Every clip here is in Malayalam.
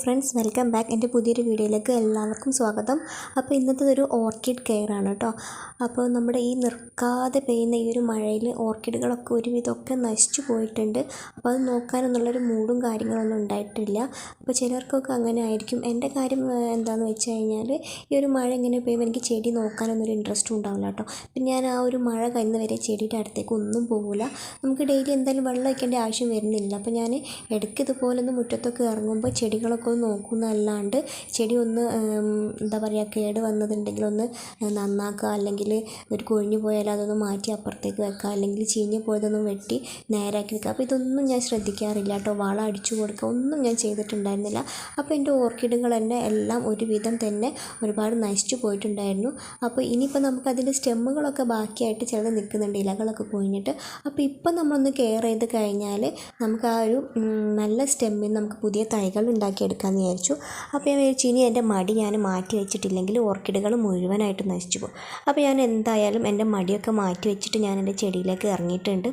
ഫ്രണ്ട്സ് വെൽക്കം ബാക്ക് എന്റെ പുതിയൊരു വീഡിയോയിലേക്ക് എല്ലാവർക്കും സ്വാഗതം. അപ്പോൾ ഇന്നത്തെ ഒരു ഓർക്കിഡ് കെയർ ആണ് കേട്ടോ. അപ്പോൾ നമ്മുടെ ഈ നിർക്കാതെ പെയ്യുന്ന ഈ ഒരു മഴയിൽ ഓർക്കിഡുകളൊക്കെ ഒരുവിധമൊക്കെ നശിച്ചു പോയിട്ടുണ്ട്. അപ്പോൾ അത് നോക്കാനെന്നുള്ളൊരു മൂഡും കാര്യങ്ങളൊന്നും ഉണ്ടായിട്ടില്ല. അപ്പോൾ ചിലർക്കൊക്കെ അങ്ങനെ ആയിരിക്കും. എന്റെ കാര്യം എന്താണെന്ന് വെച്ച് കഴിഞ്ഞാൽ ഈ ഒരു മഴ ഇങ്ങനെ പെയ്യുമ്പോൾ എനിക്ക് ചെടി നോക്കാനൊന്നൊരു ഇൻട്രസ്റ്റും ഉണ്ടാവില്ല കേട്ടോ. പിന്നെ ഞാൻ ആ ഒരു മഴ കഴിയുന്ന വരെ ചെടിയുടെ അടുത്തേക്ക് ഒന്നും പോകില്ല നമുക്ക് ഡെയിലി എന്തായാലും വെള്ളം വയ്ക്കേണ്ട ആവശ്യം വരുന്നില്ല. അപ്പോൾ ഞാൻ ഇടയ്ക്ക് ഇതുപോലെ ഒന്ന് മുറ്റത്തൊക്കെ ഇറങ്ങുമ്പോൾ ചെടികളൊക്കെ ഒന്ന് നോക്കുന്നതല്ലാണ്ട് ചെടി ഒന്ന് എന്താ പറയുക കേട് വന്നതുണ്ടെങ്കിൽ ഒന്ന് നന്നാക്കുക. അല്ലെങ്കിൽ ഒരു കൊഴിഞ്ഞു പോയാൽ അതൊന്ന് മാറ്റി അപ്പുറത്തേക്ക് വെക്കുക. അല്ലെങ്കിൽ ചീഞ്ഞ് പോയതൊന്നും വെട്ടി നേരാക്കി വെക്കുക. അപ്പോൾ ഇതൊന്നും ഞാൻ ശ്രദ്ധിക്കാറില്ല കേട്ടോ. വളം അടിച്ചു കൊടുക്കുക. ഒന്നും ഞാൻ ചെയ്തിട്ടുണ്ടായിരുന്നില്ല. അപ്പോൾ എന്റെ ഓർക്കിഡുകൾ തന്നെ എല്ലാം ഒരുവിധം തന്നെ ഒരുപാട് നശിച്ചു പോയിട്ടുണ്ടായിരുന്നു. അപ്പോൾ ഇനിയിപ്പോൾ നമുക്ക് അതിന്റെ സ്റ്റെമ്മുകളൊക്കെ ബാക്കിയായിട്ട് ചിലത് നിൽക്കുന്നുണ്ട്. ഇലകളൊക്കെ കൊഴിഞ്ഞിട്ട്. അപ്പോൾ ഇപ്പം നമ്മളൊന്ന് കെയർ ചെയ്ത് കഴിഞ്ഞാൽ നമുക്ക് ആ ഒരു നല്ല സ്റ്റെമ്മിൽ നമുക്ക് പുതിയ തൈകൾ ഉണ്ടാക്കിയെടുക്കാമെന്ന് വിചാരിച്ചു. അപ്പോൾ ഞാൻ വിചാരിച്ചു ഇനി എന്റെ മടി ഞാൻ മാറ്റി വെച്ചിട്ടില്ലെങ്കിൽ ഓർക്കിഡുകൾ മുഴുവനായിട്ട് നശിച്ചു പോകും. അപ്പോൾ ഞാൻ എന്തായാലും എന്റെ മടിയൊക്കെ മാറ്റി വെച്ചിട്ട് ഞാൻ എന്റെ ചെടിയിലേക്ക് ഇറങ്ങിയിട്ടുണ്ട്.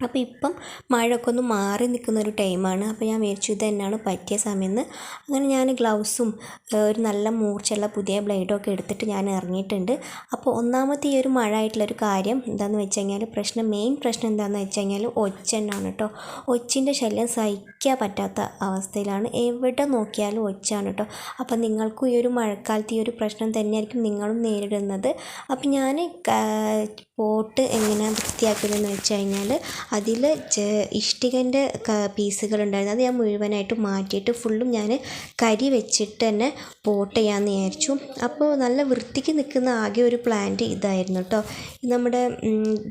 അപ്പോൾ ഇപ്പം മഴയൊക്കെ ഒന്ന് മാറി നിൽക്കുന്ന ഒരു ടൈമാണ്. അപ്പോൾ ഞാൻ വിചാരിച്ചു ഇത് തന്നെയാണ് പറ്റിയ സമയമെന്ന്. അങ്ങനെ ഞാൻ ഗ്ലൗസും ഒരു നല്ല മൂർച്ചയുള്ള പുതിയ ബ്ലേഡും ഒക്കെ എടുത്തിട്ട് ഞാൻ ഇറങ്ങിയിട്ടുണ്ട്. അപ്പോൾ ഒന്നാമത്തെ ഈ ഒരു മഴ ആയിട്ടുള്ളൊരു കാര്യം എന്താണെന്ന് വെച്ച് കഴിഞ്ഞാൽ പ്രശ്നം മെയിൻ പ്രശ്നം എന്താണെന്ന് വെച്ച് കഴിഞ്ഞാൽ ഒച്ച തന്നെയാണ് കേട്ടോ. ഒച്ചിന്റെ ശല്യം സഹിക്കാൻ പറ്റാത്ത അവസ്ഥയിലാണ്. എവിടെ നോക്കിയാലും ഒച്ചാണ് കേട്ടോ. അപ്പോൾ നിങ്ങൾക്കും ഈ ഒരു മഴക്കാലത്ത് ഈ ഒരു പ്രശ്നം തന്നെയായിരിക്കും നിങ്ങളും നേരിടുന്നത്. അപ്പോൾ ഞാൻ പോട്ട് എങ്ങനെ വൃത്തിയാക്കുന്നതെന്ന് വെച്ച് കഴിഞ്ഞാൽ അതിൽ ഇഷ്ടികന്റെ പീസുകളുണ്ടായിരുന്നു. അത് ഞാൻ മുഴുവനായിട്ട് മാറ്റിയിട്ട് ഫുള്ളും ഞാൻ കരി വെച്ചിട്ട് തന്നെ പോട്ട് ചെയ്യാമെന്ന് വിചാരിച്ചു. അപ്പോൾ നല്ല വൃത്തിക്ക് നിൽക്കുന്ന ആകെ ഒരു പ്ലാന്റ് ഇതായിരുന്നു കേട്ടോ. നമ്മുടെ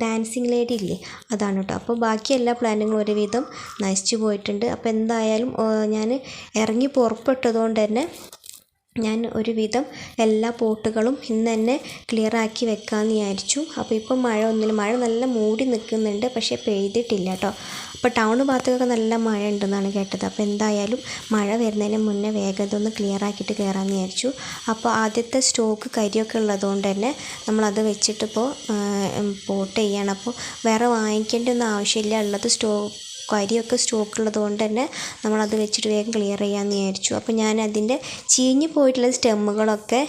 ഡാൻസിങ് ലേഡി ഇല്ലേ? അതാണ് കേട്ടോ. അപ്പോൾ ബാക്കി എല്ലാ പ്ലാന്റുകളും ഒരുവിധം നശിച്ചു പോയിട്ടുണ്ട്. അപ്പോൾ എന്തായാലും ഞാൻ ഇറങ്ങി പുറപ്പെട്ടതുകൊണ്ട് തന്നെ ഞാൻ ഒരുവിധം എല്ലാ പോട്ടുകളും ഇന്ന് തന്നെ ക്ലിയർ ആക്കി വെക്കാമെന്ന് വിചാരിച്ചു. അപ്പോൾ ഇപ്പം മഴ ഒന്നുമില്ല മഴ നല്ല മൂടി നിൽക്കുന്നുണ്ട് പക്ഷേ പെയ്തിട്ടില്ല കേട്ടോ. അപ്പോൾ ടൗൺ ഭാഗത്തൊക്കെ നല്ല മഴ ഉണ്ടെന്നാണ് കേട്ടത്. അപ്പോൾ എന്തായാലും മഴ വരുന്നതിന് മുന്നേ വേഗത ഒന്ന് ക്ലിയർ ആക്കിയിട്ട് കയറാമെന്ന് വിചാരിച്ചു. അപ്പോൾ ആദ്യത്തെ സ്റ്റോക്ക് കരിയൊക്കെ ഉള്ളതുകൊണ്ട് തന്നെ നമ്മളത് വെച്ചിട്ടിപ്പോൾ പോട്ട് ചെയ്യണം. അപ്പോൾ വേറെ വാങ്ങിക്കേണ്ട ഒന്നും ആവശ്യമില്ല. ഉള്ളത് സ്റ്റോ കരിയൊക്കെ സ്റ്റോക്ക് കൊണ്ട് തന്നെ നമ്മളത് വെച്ചിട്ട് വേഗം ക്ലിയർ ചെയ്യാമെന്ന് വിചാരിച്ചു. അപ്പോൾ ഞാൻ അതിന്റെ ചീഞ്ഞു പോയിട്ടുള്ള സ്റ്റെമ്മുകളൊക്കെ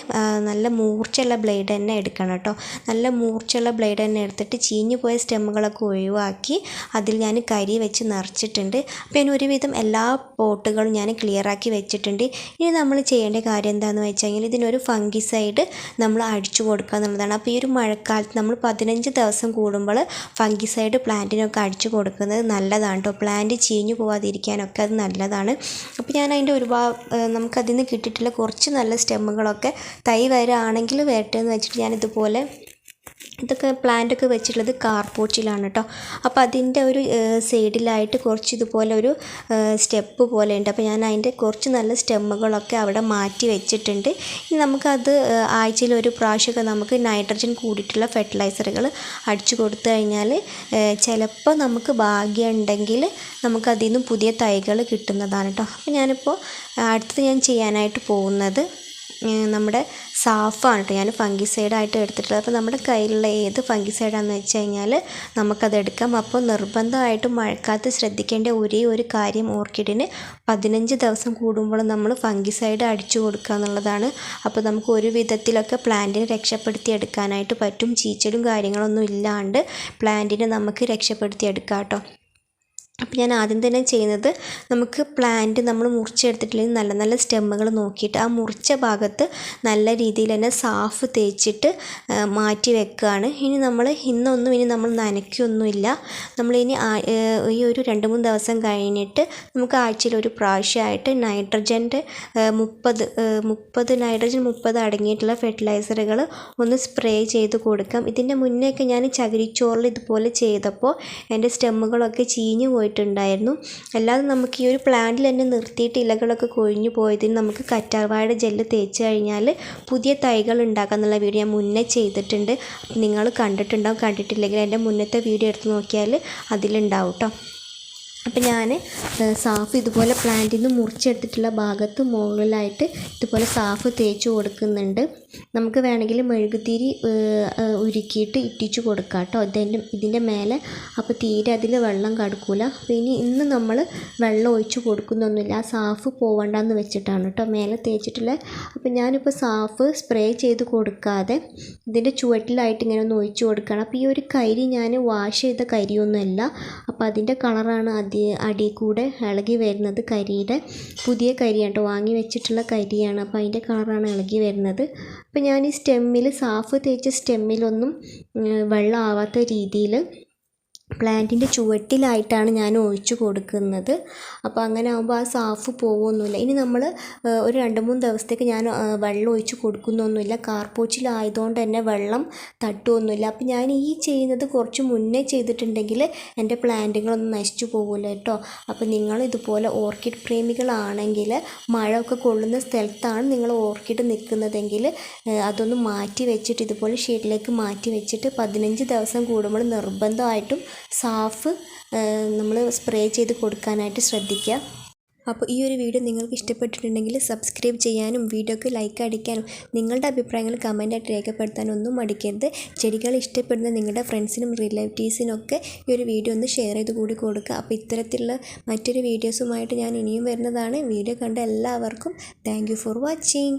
നല്ല മൂർച്ചയുള്ള ബ്ലേഡ് തന്നെ എടുക്കണം കേട്ടോ. നല്ല മൂർച്ചയുള്ള ബ്ലേഡ് തന്നെ എടുത്തിട്ട് ചീഞ്ഞു പോയ സ്റ്റെമ്മുകളൊക്കെ ഒഴിവാക്കി അതിൽ ഞാൻ കരി വെച്ച് നിറച്ചിട്ടുണ്ട്. അപ്പോൾ ഞാൻ ഒരുവിധം എല്ലാ പോട്ടുകളും ഞാൻ ക്ലിയർ ആക്കി വെച്ചിട്ടുണ്ട്. ഇനി നമ്മൾ ചെയ്യേണ്ട കാര്യം എന്താണെന്ന് വെച്ച് കഴിഞ്ഞാൽ ഇതിനൊരു ഫംഗിസൈഡ് നമ്മൾ അടിച്ചു കൊടുക്കുക എന്നുള്ളതാണ്. അപ്പോൾ ഈ ഒരു മഴക്കാലത്ത് നമ്മൾ പതിനഞ്ച് ദിവസം കൂടുമ്പോൾ ഫംഗിസൈഡ് പ്ലാന്റിനൊക്കെ അടിച്ചു കൊടുക്കുന്നത് നല്ലതാണ്. കേട്ടോ പ്ലാന്റ് ചീഞ്ഞു പോവാതിരിക്കാനൊക്കെ അത് നല്ലതാണ്. അപ്പോൾ ഞാൻ അതിന്റെ ഒരുപാട് നമുക്കതിൽ നിന്ന് കിട്ടിയിട്ടുള്ള കുറച്ച് നല്ല സ്റ്റെമ്മുകളൊക്കെ തൈ വരാണെങ്കിൽ വരട്ടെ എന്ന് വെച്ചിട്ട് ഞാൻ ഇതുപോലെ ഇതൊക്കെ പ്ലാന്റൊക്കെ വെച്ചിട്ടുള്ളത് കാർപോച്ചിലാണ് കേട്ടോ അപ്പോൾ അതിന്റെ ഒരു സൈഡിലായിട്ട് കുറച്ച് ഇതുപോലെ ഒരു സ്റ്റെപ്പ് പോലെ ഉണ്ട്. അപ്പോൾ ഞാൻ അതിന്റെ കുറച്ച് നല്ല സ്റ്റെമ്മുകളൊക്കെ അവിടെ മാറ്റി വെച്ചിട്ടുണ്ട്. ഇനി നമുക്കത് ആഴ്ചയിൽ ഒരു പ്രാവശ്യമൊക്കെ നമുക്ക് നൈട്രജൻ കൂടിയിട്ടുള്ള ഫെർട്ടിലൈസറുകൾ അടിച്ചു കൊടുത്തു കഴിഞ്ഞാൽ ചിലപ്പോൾ നമുക്ക് ഭാഗ്യം ഉണ്ടെങ്കിൽ നമുക്കതിൽ നിന്നും പുതിയ തൈകൾ കിട്ടുന്നതാണ് കേട്ടോ അപ്പോൾ ഞാനിപ്പോൾ അടുത്തത് ഞാൻ ചെയ്യാനായിട്ട് പോകുന്നത് നമ്മുടെ സാഫാണ് കേട്ടോ. ഞാൻ ഫംഗിസൈഡായിട്ട് എടുത്തിട്ടുള്ളത്. അപ്പോൾ നമ്മുടെ കയ്യിലുള്ള ഏത് ഫംഗി ഫംഗിസൈഡാണെന്ന് വെച്ച് കഴിഞ്ഞാൽ നമുക്കത് എടുക്കാം. അപ്പോൾ നിർബന്ധമായിട്ട് മഴക്കാലത്ത് ശ്രദ്ധിക്കേണ്ട ഒരേ ഒരു കാര്യം ഓർക്കിഡിന് പതിനഞ്ച് ദിവസം കൂടുമ്പോൾ നമ്മൾ ഫംഗിസൈഡ് അടിച്ചു കൊടുക്കുക എന്നുള്ളതാണ്. അപ്പോൾ നമുക്ക് ഒരു വിധത്തിലൊക്കെ പ്ലാന്റിനെ രക്ഷപ്പെടുത്തി എടുക്കാനായിട്ട് പറ്റും. ചീച്ചലും കാര്യങ്ങളൊന്നും ഇല്ലാണ്ട് പ്ലാന്റിനെ നമുക്ക് രക്ഷപ്പെടുത്തി എടുക്കാം കേട്ടോ. അപ്പോൾ ഞാൻ ആദ്യം തന്നെ ചെയ്യുന്നത് നമുക്ക് പ്ലാന്റ് നമ്മൾ മുറിച്ചെടുത്തിട്ടില്ലെങ്കിൽ നല്ല നല്ല സ്റ്റെമ്മുകൾ നോക്കിയിട്ട് ആ മുറിച്ച ഭാഗത്ത് നല്ല രീതിയിൽ തന്നെ സാഫ് തേച്ചിട്ട് മാറ്റി വെക്കുകയാണ്. ഇനി നമ്മൾ ഇന്നൊന്നും ഇനി നമ്മൾ നനയ്ക്കൊന്നുമില്ല. നമ്മളിനി ഈ ഒരു രണ്ട് മൂന്ന് ദിവസം കഴിഞ്ഞിട്ട് നമുക്ക് ആഴ്ചയിൽ ഒരു പ്രാവശ്യമായിട്ട് നൈട്രജന്റെ മുപ്പത് മുപ്പത് നൈട്രജൻ മുപ്പത് അടങ്ങിയിട്ടുള്ള ഫെർട്ടിലൈസറുകൾ ഒന്ന് സ്പ്രേ ചെയ്ത് കൊടുക്കാം. ഇതിന്റെ മുന്നേയൊക്കെ ഞാൻ ചകിരിച്ചോറിൽ ഇതുപോലെ ചെയ്തപ്പോൾ എന്റെ സ്റ്റെമ്മുകളൊക്കെ ചീഞ്ഞു പോയിട്ടുണ്ടായിരുന്നു. അല്ലാതെ നമുക്ക് ഈ ഒരു പ്ലാന്റിൽ തന്നെ നിർത്തിയിട്ട് ഇലകളൊക്കെ കൊഴിഞ്ഞു പോയതിന് നമുക്ക് കറ്റാർവാഴയുടെ ജെല്ല് തേച്ച് കഴിഞ്ഞാൽ പുതിയ തൈകൾ ഉണ്ടാക്കുക എന്നുള്ള വീഡിയോ ഞാൻ മുന്നേ ചെയ്തിട്ടുണ്ട്. നിങ്ങൾ കണ്ടിട്ടുണ്ടാവും കണ്ടിട്ടില്ലെങ്കിൽ എന്റെ മുന്നത്തെ വീഡിയോ എടുത്ത് നോക്കിയാൽ അതിലുണ്ടാവും കേട്ടോ അപ്പം ഞാൻ സാഫ് ഇതുപോലെ പ്ലാന്റിൽ നിന്ന് മുറിച്ചെടുത്തിട്ടുള്ള ഭാഗത്ത് മുകളിലായിട്ട് ഇതുപോലെ സാഫ് തേച്ച് കൊടുക്കുന്നുണ്ട്. നമുക്ക് വേണമെങ്കിൽ മെഴുകുതിരി ഉരുക്കിയിട്ട് ഇട്ടിച്ച് കൊടുക്കാം കേട്ടോ ഇതിന്റെ ഇതിന്റെ മേലെ. അപ്പോൾ തീരെ അതിൽ വെള്ളം കടക്കൂല. അപ്പോൾ ഇനി ഇന്ന് നമ്മൾ വെള്ളം ഒഴിച്ച് കൊടുക്കുന്നൊന്നുമില്ല. ആ സാഫ് പോവണ്ടെന്ന് വെച്ചിട്ടാണ് കേട്ടോ മേലെ തേച്ചിട്ടുള്ള. അപ്പോൾ ഞാനിപ്പോൾ സാഫ് സ്പ്രേ ചെയ്ത് കൊടുക്കാതെ ഇതിന്റെ ചുവട്ടിലായിട്ട് ഇങ്ങനെ ഒന്ന് ഒഴിച്ച് കൊടുക്കണം. അപ്പോൾ ഈ ഒരു കരി ഞാൻ വാഷ് ചെയ്ത കരിയൊന്നുമല്ല. അപ്പോൾ അതിന്റെ കളറാണ് അതി അടി കൂടെ ഇളകി വരുന്നത് കരിയുടെ പുതിയ കരിയാണ് കേട്ടോ വാങ്ങി വെച്ചിട്ടുള്ള കരിയാണ്. അപ്പോൾ അതിന്റെ കളറാണ് ഇളകി വരുന്നത്. അപ്പോൾ ഞാൻ ഈ സ്റ്റെമ്മിൽ സാഫ് തേച്ച് സ്റ്റെമ്മിലൊന്നും വെള്ളം ആവാത്ത രീതിയിൽ പ്ലാന്റിന്റെ ചുവട്ടിലായിട്ടാണ് ഞാൻ ഒഴിച്ചു കൊടുക്കുന്നത്. അപ്പോൾ അങ്ങനെ ആകുമ്പോൾ ആ സാഫ് പോകുമൊന്നുമില്ല ഇനി നമ്മൾ ഒരു രണ്ട് മൂന്ന് ദിവസത്തേക്ക് ഞാൻ വെള്ളം ഒഴിച്ച് കൊടുക്കുന്നൊന്നുമില്ല. കാർപോച്ചിലായതുകൊണ്ട് തന്നെ വെള്ളം തട്ടുമൊന്നുമില്ല അപ്പോൾ ഞാൻ ഈ ചെയ്യുന്നത് കുറച്ച് മുന്നേ ചെയ്തിട്ടുണ്ടെങ്കിൽ എന്റെ പ്ലാന്റുകളൊന്നും നശിച്ചു പോകില്ല കേട്ടോ. അപ്പോൾ നിങ്ങൾ ഇതുപോലെ ഓർക്കിഡ് പ്രേമികളാണെങ്കിൽ മഴയൊക്കെ കൊള്ളുന്ന സ്ഥലത്താണ് നിങ്ങൾ ഓർക്കിഡ് നിൽക്കുന്നതെങ്കിൽ അതൊന്ന് മാറ്റി വെച്ചിട്ട് ഇതുപോലെ ഷീറ്റിലേക്ക് മാറ്റി വെച്ചിട്ട് പതിനഞ്ച് ദിവസം കൂടുമ്പോൾ നിർബന്ധമായിട്ടും സാഫ് നമ്മൾ സ്പ്രേ ചെയ്ത് കൊടുക്കാനായിട്ട് ശ്രദ്ധിക്കുക അപ്പോൾ ഈ ഒരു വീഡിയോ നിങ്ങൾക്ക് ഇഷ്ടപ്പെട്ടിട്ടുണ്ടെങ്കിൽ സബ്സ്ക്രൈബ് ചെയ്യാനും വീഡിയോക്ക് ലൈക്ക് അടിക്കാനും നിങ്ങളുടെ അഭിപ്രായങ്ങൾ കമന്റായിട്ട് രേഖപ്പെടുത്താനും ഒന്നും മടിക്കരുത്. ചെടികൾ ഇഷ്ടപ്പെടുന്ന നിങ്ങളുടെ ഫ്രണ്ട്സിനും റിലേറ്റീവ്സിനൊക്കെ ഈ ഒരു വീഡിയോ ഒന്ന് ഷെയർ ചെയ്ത് കൂടി കൊടുക്കുക അപ്പോൾ ഇത്തരത്തിലുള്ള മറ്റൊരു വീഡിയോസുമായിട്ട് ഞാൻ ഇനിയും വരുന്നതാണ്. വീഡിയോ കണ്ട എല്ലാവർക്കും താങ്ക് ഫോർ വാച്ചിങ്